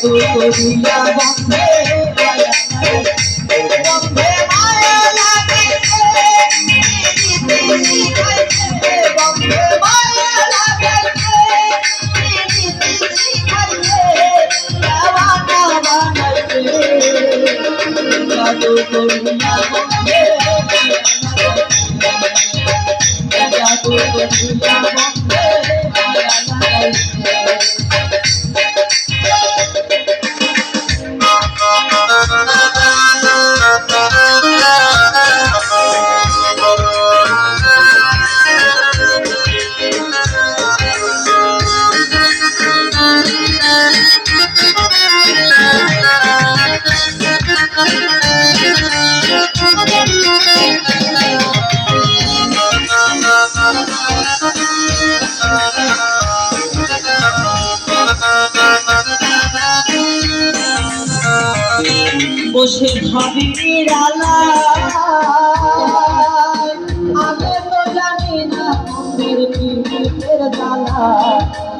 করিয়া বন্ধে মায়া লাগাইছে বন্ধে মায়া লাগাইছে বন্ধে মায়া লাগাইছে রাওয়ানা বানাইছে জাদু করিয়া বসে ভাবি নিরালা আগে তো জানি না মন্দির পীরের জ্বালা।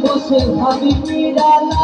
বসে ভাবি নিরালা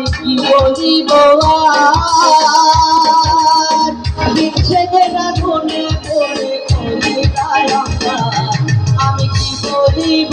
আমি কি বলিব দিচ্ছে যে পড়ে কলি আমি কি বলিব?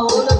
오늘